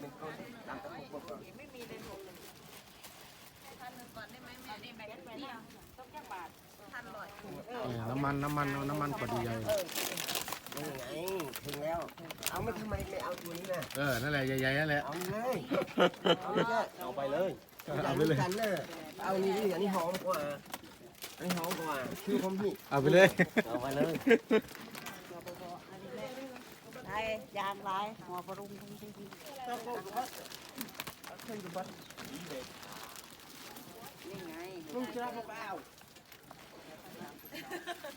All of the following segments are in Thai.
หนึ่งคนตามตะคุบก่อนไม่มีเลยหกพันหนึ่งก่อนได้ไหมแม่นี่แบ่งกันไปเนี่ยต้องแค่บาทพันร้อยเออน้ำมันน้ำมันเอาน้ำมันพอดีเลยนี่ไงถึงแล้ว เอาไม่ทำไมไม่เอาตัวนี้นะเออนั่นแหละใหญ่ๆนั่นแหละเอาเลยเอาเลยจ้ะเอาไปเลยเอาไปเลยกันเลยเอานี่ดิอันนี้หอมกว่าอันนี้หอมกว่าคือผมพี่เอาไปเลยเอาไปเลย ไอ้ยางลายหัวปรุงจริงนี่ไงลุงเชื่อผมเอา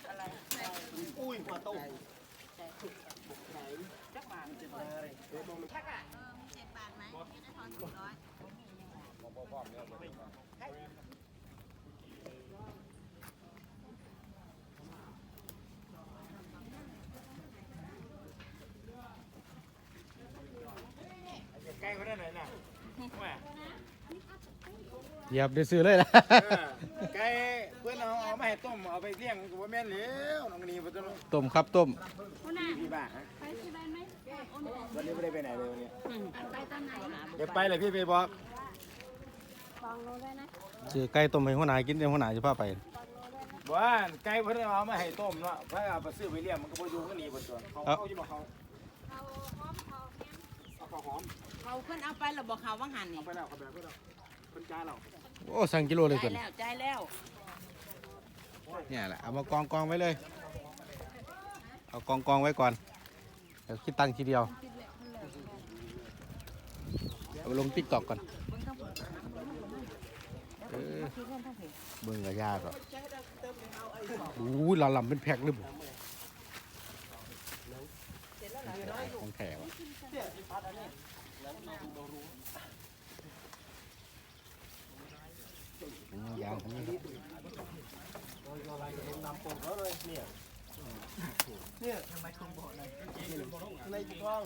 อะไรอุ้ยหัวโตจักบาทเจ็ดบาทเลยเดี๋ยวมองมันเออเจ็ดบาทไหมไม่ได้ทอนสี่ร้อยใกล้เขาได้ไหนน่ะแม่เหยียบได้ซื้อเลยนะไก่เพื่อนเอาเอามาให้ต้มเอาไปเลี้ยงกับแม่นแล้วน้องนี่บ่ต้องต้มครับต้มพี่บ้าฮะวันนี้ไม่ได้ไปไหนเลยวันนี้เดี๋ยวไปเลยพี่ไปบอกซื้อไก่ต้มให้หัวหน้ากินเดี๋ยวหัวหน้าจะพาไปว่าไก่เพื่อนเอามาให้ต้มเนาะเพื่อเอาไปซื้อไปเลี้ยงมันก็บ่อยู่กันนี่บ่ตัวเขาเขาอยู่บ่เขาเอาข้าวหอม เขาเพิ่นเอาไปแล้วบอกเขาว่าหันนี่เอาไปแล้วเขาแบบเพื่อนเพิ่นจ้าเราโอ้สั่งกิโลเลยใจก่อนแล้วใจแล้วเนี่ยแหละเอามากองกองไว้เลย เอากองกองไว้ก่อนเดี๋ยวคิดตังค์ทีเดียวเอาไปลงติ๊กตอกก่อนเออเบิ่งกับยาก่อนอู้ยละลำเป็นแพ็คเลยบุของแถวะอืมยางของนี่ครับในท้อง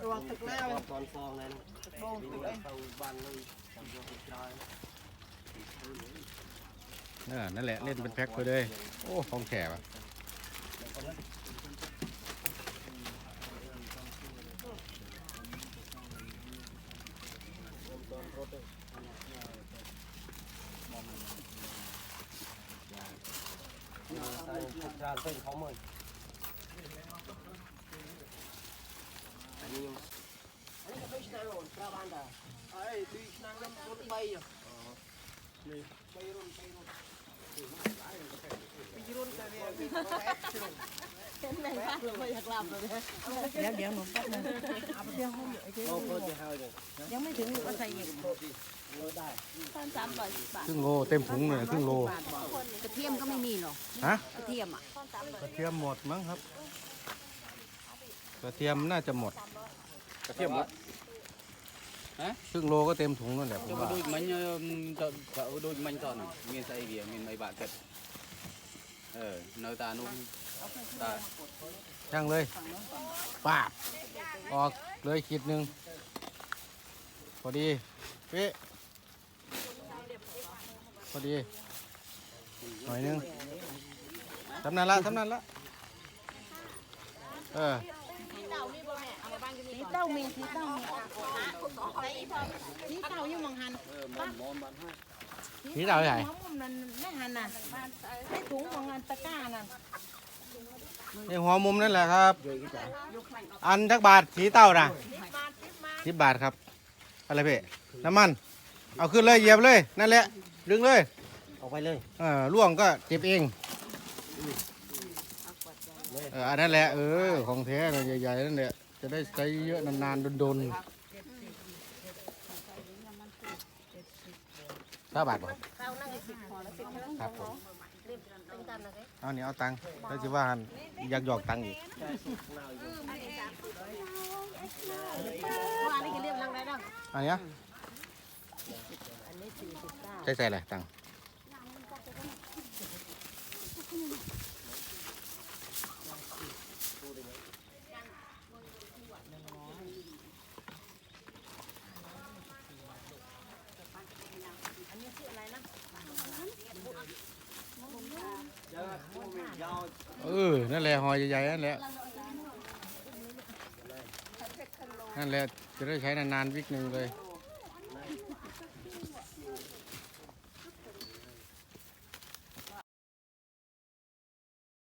ระวังตึ เลยฟองตึกเลยเอาบันเลยเออนั่นแหละเล่นเป็นแพ็คไปเลยโอ้ของแถวะใส่จานเป็นเขาหมดอันนี้อันนี้ก็ไปชนะโอนปลาบานดาไอ้ตีชนะน้ำรถใบอะนี่ใบรุ่นใบรุ่นปีรุ่นกันเนี่ยปีรุ่นแอคชั่นเห็นไหมว่าเรา ไม่อยากหลับเลยเดี๋ยวเดี๋ยวหนูแป๊บนึงเอาไปเที่ยวห้องไอ้เจ๊โอ้โหจะหายเลยยังไม่ถึงก็ใส่อีกโอ้ได้พันสามร้อยสิบบาทครึ่งโลเต็มถุงเลยครึ่งโลบาทบอกกระเทียมก็ไม่มีหรอกฮะกระเทียมอะกระเทียมหมดมั้งครับ กระเทียมน่าจะหมด กระเทียมหมด ครึ่งโลก็เต็มถุงนั่นแหละผมว่า đôi mấy tận cậu đôi mấy tận miền tây kìa miền mấy bạn kẹt อ nơi ta nung ตาช่างเลยป้าบออกเลยขีดหนึ่งพอดีเป๊พอดี หน่อยนึงทำนั่นละทำนั่นละเออ เต้ามีสีเต้ามีสีเต้าอยู่มองหันนี่เราใหญ่หัวมุมนั้นไม่หันน่ะไม่ถุงมองหันตะกร้านั่นนี่หัวมุมนั่นแหละครับ อันทักบาทสีเต้านะสิบบาทครับ อะไรเพ่น้ำมัน เอาขึ้นเลยเหยียบเลย นั่นแหละ ดึงเลยเอาไปเลยเออล่วงก็เจ็บเองเอออันนั้นแหละ เออ ของแท้น่ะใหญ่ๆนั่นแหละ จะได้ใช้เยอะนานๆโดนๆเท่าบาทบ่ครับผมเอาเนี่ยเอาตังค์แล้วสิว่าหันอยากหยอกตังค์อีกว่านี่ก็เรียบรังได้ดังอันเนี้ยอันนี้สี่สิบเก้าใส่ใส่อะไรตังค์ อ เออ นั่นแหละหอยใหญ่ๆนั่นแหละ นั่นแหละ จะได้ใช้นานๆวิกหนึ่งเลย